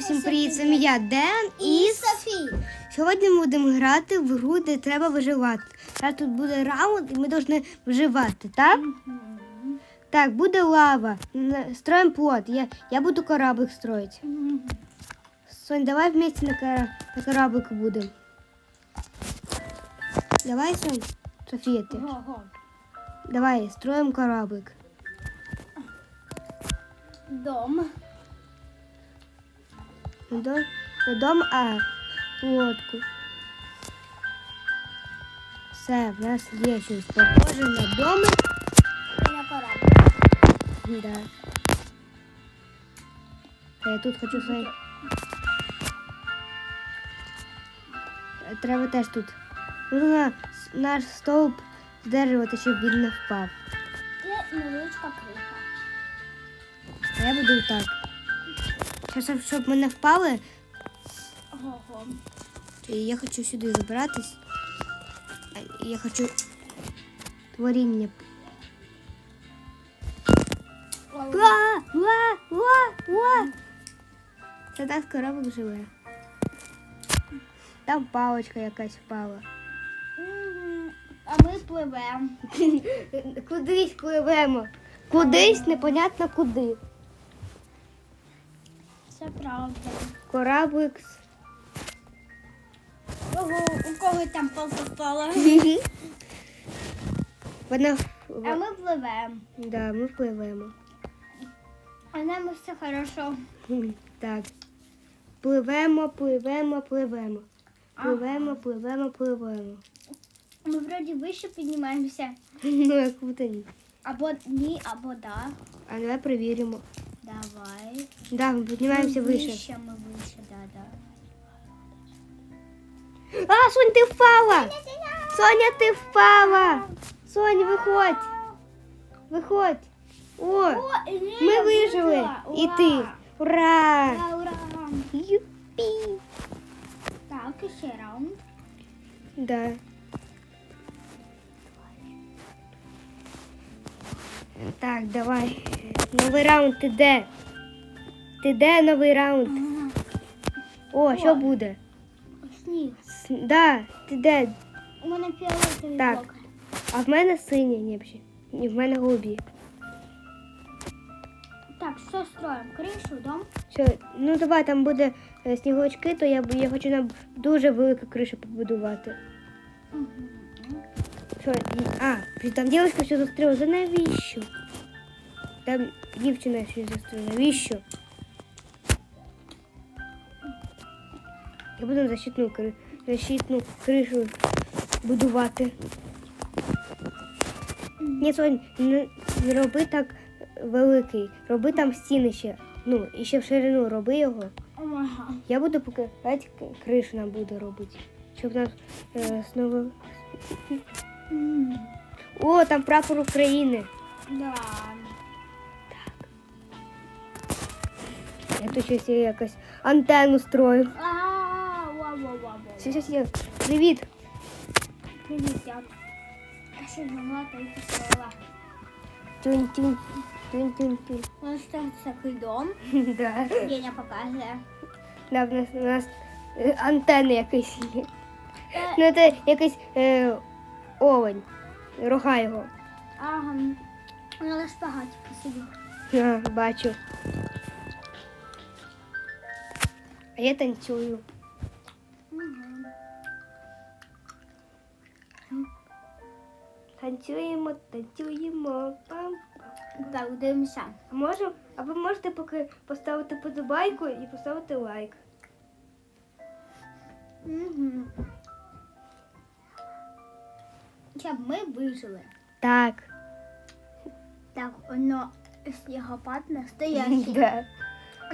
всім привіт! Вами я Ден і І Софі. сьогодні ми будемо грати в гру, де треба виживати. Зараз тут буде раунд, і ми повинні виживати, так? Так, буде лава. Строїмо плот. Я, я буду кораблик строїти. Сонь, давай вместе на, кора... на кораблик будемо. Давай, Сонь. Софія, ти. Давай, строїмо кораблик. Дом. Не дом, не дом, а лодку. Все, в нас є щось похоже на доми. І на корабль. Да. А я тут хочу свої. Треба теж тут. Нужно с- наш стовп здержувати, щоб він не впав. І невеличка криха. А я буду так. Зараз, щоб ми не впали, Ого. Я хочу сюди забратись. Я хочу творіння. Ла, ла, ла, ла. Це так коробок живе. Там паличка якась впала. А ми пливемо. Кудись пливемо. Кудись непонятно куди. Це правда. Кораблик. Ого, у кого там палка впала? Вона. А ми пливемо. Да, ми впливемо. А нам все хорошо. Так. Пливемо, пливемо, пливемо. Пливемо, пливемо, пливемо. Ми вроді вище піднімаємося. Ну, як будто ні. Або ні, або да. А давай перевіримо. Давай. Да, ми піднімаємося Ми вище. Вище, ми вище, да, да. А, Сонь, ти впала! Соня, ти впала! Соня, виходь! Виходь! О, ми вижили! І ти! Ура! Ура, ура! Юпі! Так, і ще раунд. Да. Так, давай. Новий раунд, ти де? Ти де новий раунд? О, що буде? Сніг. С- Да, ти де? У мене фіолетовий Так. блок. А в мене сині ніпші. І в мене голубі. Так, що строїмо? Кришу, дом? Все, ну давай там буде е, сніговички, то я, б- я хочу нам дуже велику кришу побудувати. Угу. Що, а, там дівчинка все застріла. За навіщо? Там дівчина щось застріла. Навіщо? Я буду защитну, защитну кришу будувати. Ні, Сонь, не, роби так великий. Роби там стіни ще. Ну, і ще в ширину роби його. Я буду поки кришу нам буде робити. Щоб нас е, знову. М, О, там прапор України. Да. Я тут щось якось антенну строю. А, вау, вау, вау, вау. Все, все, все. Привіт. Привіт, як? Я ще змогла та й пішла. Тюнь, тюнь. Тюнь, тюнь, тюнь. У нас там такий дом. Да. Деня показує. Да, в нас, у нас е, антенни якийсь є. Е, Ну, це якийсь е, овень. Рога його. Ага. Вона на шпагаті посиділа. А, бачу. А я танцюю. Танцюємо, танцюємо. Пам. Так, дивимося. А може, а ви можете поки поставити подобайку і поставити лайк. Угу. Щоб ми вижили. Так. Так, воно снігопад настоящий. Да.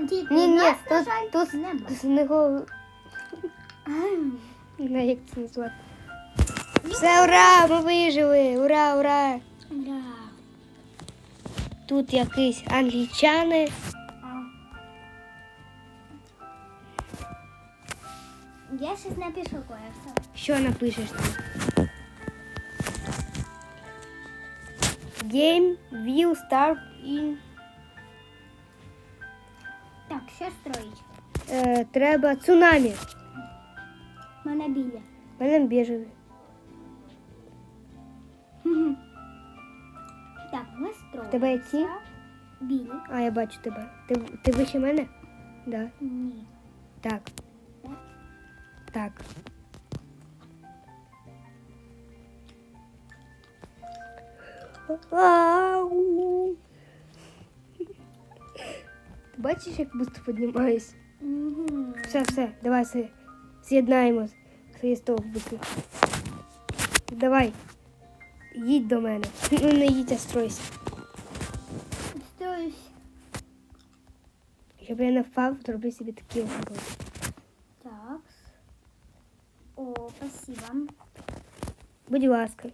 Тільки Ні, ні, нас, на тут, жаль, тут нема. Ам. Не, як це назвати. Все, ура! Ми вижили! Ура, ура! Да. Тут якісь англічани. А. Я щось напишу кое-що. Що напишеш ти? Game will start in Так, що строїть? е, треба цунамі. Мене біля. Мене біжевий. Так, ми строїмо. тебе які? Білі. А, я бачу тебе. Ти, ти вище мене? Да. Ні. Так. Так. Ти бачиш, як быстро піднімаюсь? Угу. Все, все, давай все. З'єднаємо свої стовбики. Давай. Їдь до мене. Ну не їдь, а стройся. Строюсь. Щоб я не впав, зроби собі такі роботи. Так. О, спасибо. Будь ласка.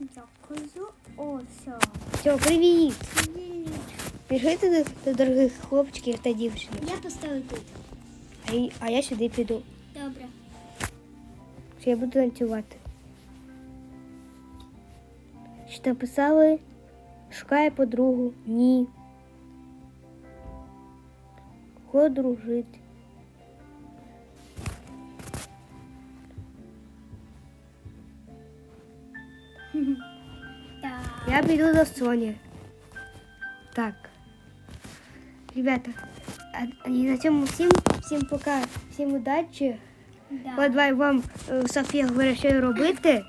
Дякую. О, все. Все, привіт! Пішли до, до дорогих хлопчиків та дівчин. Я поставлю тут. А, й- а я сюди піду. Добре. Що я буду танцювати. Що написали? Шукає подругу. Ні. Хо дружити. Я піду до Соні. Так. Ребята, и на цьому всім, всім пока, всім удачі. Да. От вам е, Софія говорить, що робити.